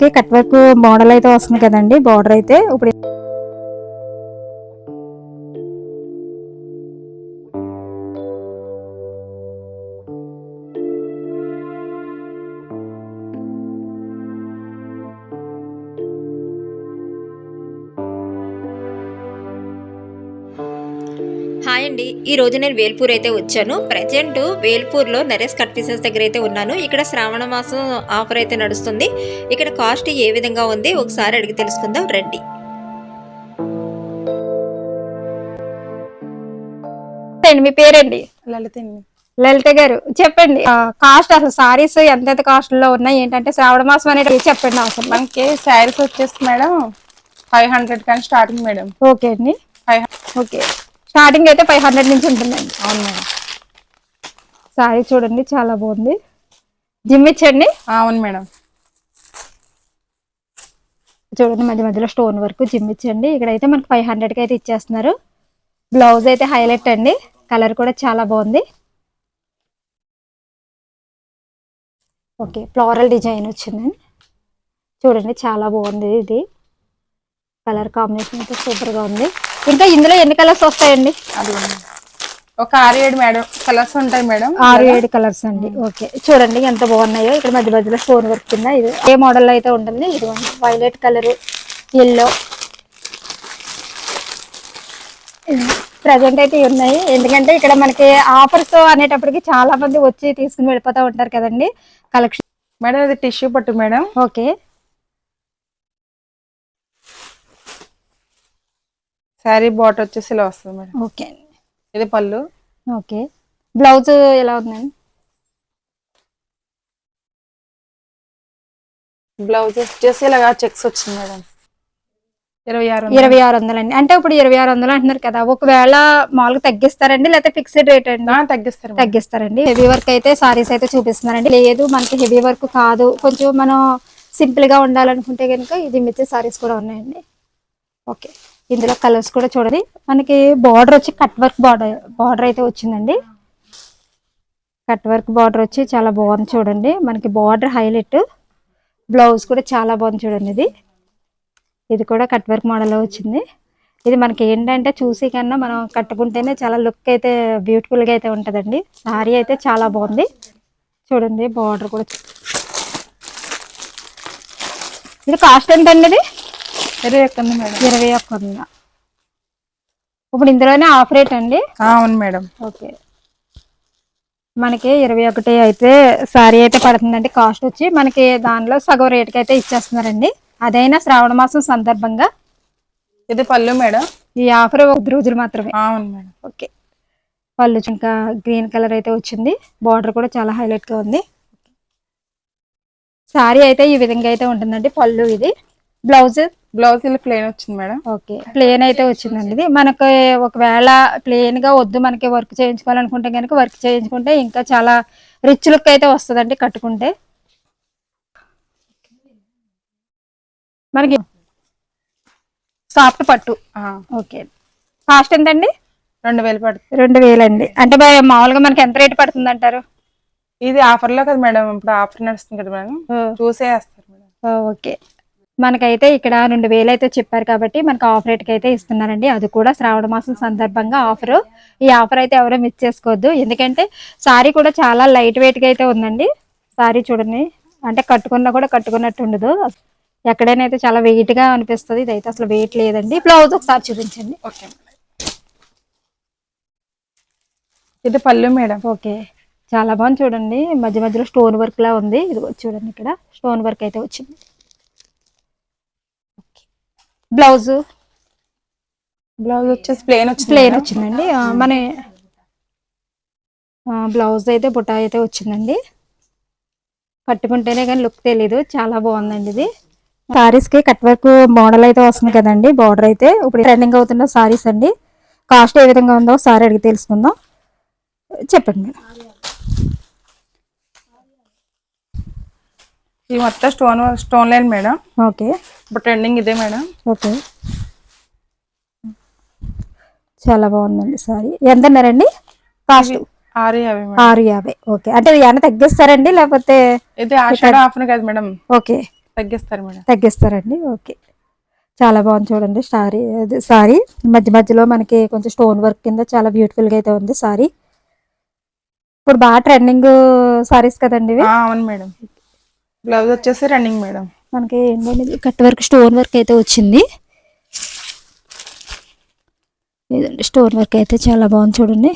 కి cut work model అయితే వస్తుంది కదండి బార్డర్ అయితే. ఇప్పుడు హాయ్ అండి ఈ రోజు నేను వేల్పూర్ అయితే వచ్చాను. ప్రజెంట్ వేల్పూర్లో నరేష్ కట్ పీసెస్ దగ్గర అయితే ఉన్నాను. ఇక్కడ శ్రావణ మాసం ఆఫర్ అయితే నడుస్తుంది. ఇక్కడ కాస్ట్ ఏ విధంగా ఉంది? ఒకసారి అడిగి తెలుసుకుందాం. రండి. మీ పేరండి? లలిత లలిత గారు చెప్పండి. కాస్ట్ అసలు సారీస్ ఎంత కాస్ట్లో ఉన్నాయి? ఏంటంటే శ్రావణ మాసం అనేది చెప్పండి అసలు మనకి శారీస్ వచ్చేసి మేడం ఫైవ్ హండ్రెడ్ కానీ స్టార్టింగ్ మేడం. ఓకే అండి. Five okay. స్టార్టింగ్ అయితే ఫైవ్ హండ్రెడ్ నుంచి ఉంటుందండి. అవును. మేడం సారీ చూడండి చాలా బాగుంది. జిమ్ ఇచ్చండి అవును మేడం. చూడండి మధ్య మధ్యలో స్టోన్ వర్క్ జిమ్ ఇచ్చండి ఇక్కడైతే మనకి ఫైవ్ హండ్రెడ్కి అయితే ఇచ్చేస్తున్నారు. బ్లౌజ్ అయితే హైలైట్ అండి. కలర్ కూడా చాలా బాగుంది. ఓకే ఫ్లోరల్ డిజైన్ వచ్చిందండి. చూడండి చాలా బాగుంది ఇది. కలర్ కాంబినేషన్ అయితే సూపర్గా ఉంది. ఇంకా ఇందులో ఎన్ని కలర్స్ వస్తాయండి? అది. ఒక ఆరు ఏడు మేడం కలర్స్ ఉంటాయి మేడం ఆరు ఏడు కలర్స్ అండి. ఓకే. చూడండి ఎంత బాగున్నాయో. ఇక్కడ మధ్య మధ్యలో స్టోన్ వర్క్ కింద ఇది. ఏ మోడల్ అయితే ఉంటుంది? ఇది వైలెట్ కలర్ ఎల్లో. ప్రజెంట్ అయితే ఉన్నాయి. ఎందుకంటే ఇక్కడ మనకి ఆఫర్స్ అనేటప్పటికి చాలా మంది వచ్చి తీసుకుని వెళ్ళిపోతూ ఉంటారు కదండి. కలెక్షన్. మేడం ఇది టిష్యూ పట్టు మేడం. ఓకే. శారీ బాట్ వచ్చేసి ఇలా వస్తుంది మేడం. ఓకే ఇది పళ్ళు. ఓకే. బ్లౌజ్ ఎలా ఉందండి? బ్లౌజ్ వచ్చేసి ఇలాగా చెక్స్ వచ్చింది మేడం. ఇరవై ఆరు. ఇరవై ఆరు వందలు అండి అంటే ఇప్పుడు ఇరవై ఆరు వందలు అంటున్నారు కదా ఒకవేళ మామూలుగా తగ్గిస్తారండి లేకపోతే ఫిక్స్డ్ రేట్ అండి? తగ్గిస్తారు. తగ్గిస్తారండి. హెవీ వర్క్ అయితే సారీస్ అయితే చూపిస్తున్నారండి. లేదు మనకి హెవీ వర్క్ కాదు. కొంచెం మనం సింపుల్గా ఉండాలనుకుంటే కనుక ఇది మిచ్చే సారీస్ కూడా ఉన్నాయండి. ఓకే. ఇందులో కలర్స్ కూడా చూడండి. మనకి బార్డర్ వచ్చి కట్ వర్క్ బార్డర్ బార్డర్ అయితే వచ్చిందండి. కట్ వర్క్ బార్డర్ వచ్చి చాలా బాగుంది చూడండి. మనకి బార్డర్ హైలైట్. బ్లౌజ్ కూడా చాలా బాగుంది చూడండి ఇది. ఇది కూడా కట్ వర్క్ మోడల్లో వచ్చింది. ఇది మనకి ఏంటంటే చూసి కన్నా మనం కట్టుకుంటేనే చాలా లుక్ అయితే బ్యూటిఫుల్గా అయితే ఉంటుందండి. సారీ అయితే చాలా బాగుంది. చూడండి బార్డర్ కూడా. ఇది కాస్ట్ ఎంత అండి ఇది? ఇరవై ఒక్క మేడం. ఇరవై ఒక్క ఇప్పుడు ఇందులోనే ఆఫ్ రేట్ అండి? అవును మేడం. ఓకే. మనకి ఇరవై ఒకటి అయితే సారీ అయితే పడుతుందండి. కాస్ట్ వచ్చి మనకి దానిలో సగం రేట్కి అయితే ఇచ్చేస్తున్నారండి. అదైనా శ్రావణ మాసం సందర్భంగా ఇది పళ్ళు మేడం. ఈ ఆఫర్ కొద్ది రోజులు మాత్రమే. అవును మేడం. ఓకే. పళ్ళు ఇంకా గ్రీన్ కలర్ అయితే వచ్చింది. బార్డర్ కూడా చాలా హైలైట్గా ఉంది. సారీ అయితే ఈ విధంగా అయితే ఉంటుందండి పళ్ళు ఇది. బ్లౌజ్ బ్లౌజ్ ఇలా ప్లెయిన్ వచ్చింది మేడం. ఓకే ప్లేన్ అయితే వచ్చిందండి ఇది. మనకి ఒకవేళ ప్లేన్గా వద్దు మనకి వర్క్ చేయించుకోవాలనుకుంటే కనుక వర్క్ చేయించుకుంటే ఇంకా చాలా రిచ్ లుక్ అయితే వస్తుందండి కట్టుకుంటే. మనకి సాఫ్ట్ పట్టు. ఓకే. కాస్ట్ ఎంతండి? రెండు వేలు పడుతుంది రెండు వేలండి. అంటే మామూలుగా మనకి ఎంత రేట్ పడుతుంది అంటారు ఇది ఆఫర్లో కదా మేడం. ఇప్పుడు ఆఫర్ నడుస్తుంది కదా మేడం. చూసే వేస్తారు మేడం. ఓకే. మనకైతే ఇక్కడ రెండు వేలు అయితే చెప్పారు కాబట్టి మనకి ఆఫర్ రేట్కి అయితే ఇస్తున్నారండి. అది కూడా శ్రావణ మాసం సందర్భంగా ఆఫర్. ఈ ఆఫర్ అయితే ఎవరో మిస్ చేసుకోవద్దు. ఎందుకంటే సారీ కూడా చాలా లైట్ వెయిట్గా అయితే ఉందండి. సారీ చూడండి. అంటే కట్టుకున్నా కూడా కట్టుకున్నట్టు ఉండదు. ఎక్కడైనా అయితే చాలా weight గా అనిపిస్తుంది. ఇది అయితే అసలు వెయిట్ లేదండి. బ్లౌజ్ ఒకసారి చూపించండి. ఓకే. ఇది పళ్ళు మేడం. ఓకే. చాలా బాగుంది చూడండి. మధ్య మధ్యలో స్టోన్ వర్క్ లా ఉంది. ఇది చూడండి ఇక్కడ. స్టోన్ వర్క్ అయితే వచ్చింది. బ్లౌజ్. బ్లౌజ్ వచ్చేసి ప్లెయిన్ వచ్చింది ప్లేన్. వచ్చిందండి. మన బ్లౌజ్ అయితే బుటా అయితే వచ్చిందండి. కట్టుకుంటేనే కానీ లుక్ తెలీదు. చాలా బాగుందండి ఇది. సారీస్కి కట్ వర్క్ మోడల్ అయితే వస్తుంది కదండి బార్డర్ అయితే. ఇప్పుడు ట్రెండింగ్ అవుతున్న సారీస్ అండి. కాస్ట్ ఏ విధంగా ఉందో సారీ అడిగి తెలుసుకుందాం. చెప్పండి మేడం ఇది మొత్తం stone stone line madam. Okay. ఇప్పుడు ట్రెండింగ్ ఇదే మేడం. ఓకే. చాలా బాగుందండి సారీ. ఎంత అన్నారండి? కాస్ట్? ఆరు యాభై ఆరు యాభై. ఓకే. అంటే ఏమైనా తగ్గిస్తారండి లేకపోతే ఇది ఆషాఢ ఆఫర్ కదా మేడం. ఓకే. తగ్గిస్తారు మేడం. తగ్గిస్తారండి. ఓకే. చాలా బాగుంది చూడండి సారీ. అది సారీ. మధ్య మధ్యలో మనకి కొంచెం స్టోన్ వర్క్ కింద చాలా బ్యూటిఫుల్గా అయితే ఉంది సారీ. ఇప్పుడు బాగా ట్రెండింగ్ సారీస్ కదండి అవును మేడం. బ్లౌజ్ వచ్చేసి రన్నింగ్ మేడం మనకి ఏంటంటే కట్ వర్క్ స్టోన్ వర్క్ అయితే వచ్చింది. లేదండి స్టోన్ వర్క్ అయితే చాలా బాగుంది చూడండి.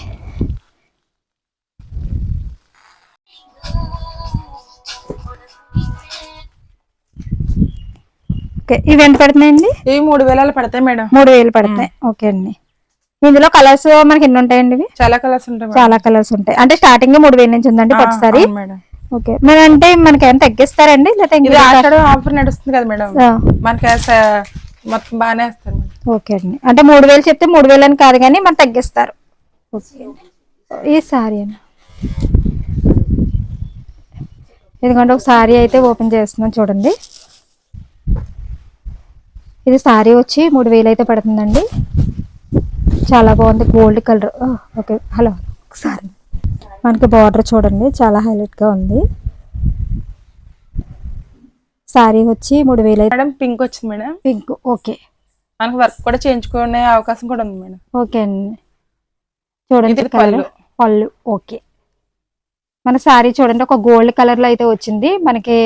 ఓకే ఇవి ఎంత పడుతున్నాయండి? ఇవి మూడు వేలాలు పడతాయి మేడం మూడు వేలు పడతాయి ఓకే అండి. ఇందులో కలర్స్ మనకి ఎన్ని ఉంటాయండి చాలా కలర్స్ ఉంటాయి చాలా కలర్స్ ఉంటాయి. అంటే స్టార్టింగ్ మూడు వేలు నుంచి ఉందండి ఒకసారి మేడం ఓకే. మరి అంటే మనకి ఏమైనా తగ్గిస్తారండి? లేకపోతే ఇది ఆషాఢ ఆఫర్ నడుస్తుంది కదా మేడం. మనకి మొత్తం బాగానే వేస్తారు ఓకే అండి. అంటే మూడు వేలు చెప్తే మూడు వేలు అని కాదు కానీ మనం తగ్గిస్తారు. ఈ సారీ అండి ఎందుకంటే ఒక సారీ అయితే ఓపెన్ చేస్తున్నాం చూడండి. ఇది సారీ వచ్చి మూడు వేలు అయితే పడుతుందండి. చాలా బాగుంది గోల్డ్ కలర్. ఓకే. హలో ఒకసారి మనకి బార్డర్ చూడండి చాలా హైలైట్గా ఉంది. సారీ వచ్చి మూడు వేలు మేడం పింక్ వచ్చింది మేడం. Pink okay. మనకు వర్క్ కూడా చేయించుకునే అవకాశం కూడా ఉంది మేడం. ఓకే అండి. చూడండి పళ్ళు. పళ్ళు ఓకే. మన సారీ చూడండి ఒక గోల్డ్ కలర్లో అయితే వచ్చింది. మనకి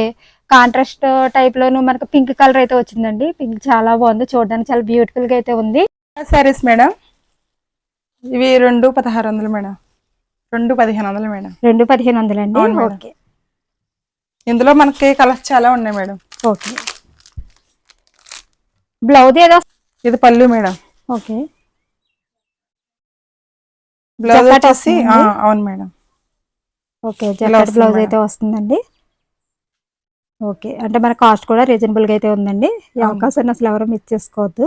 కాంట్రాస్ట్ టైప్ లోను మనకి పింక్ కలర్ అయితే వచ్చిందండి. పింక్ చాలా బాగుంది చూడడానికి చాలా బ్యూటిఫుల్గా అయితే ఉంది. సారీస్ మేడం ఇవి రెండు పదహారు వందలు మేడం. రెండు పదిహేను వందలు మేడం. రెండు పదిహేను వందలండి? అవును మేడం. ఓకే. ఇందులో మనకి కలర్స్ చాలా ఉన్నాయి మేడం. ఓకే. బ్లౌజ్ ఏదో ఇది పళ్ళు మేడం. ఓకే. బ్లౌజ్ జకాట్ వచ్చేసి ఆ, వస్తుందండి? అవును మేడం. ఓకే జకెట్ వస్తుంది బ్లౌజ్ మేడం. అయితే వస్తుందండి. ఓకే అంటే మన కాస్ట్ కూడా రీజనబుల్గా అయితే ఉందండి. ఈ అవును. అవకాశాన్ని అసలు ఎవరు మిస్ చేసుకోవద్దు.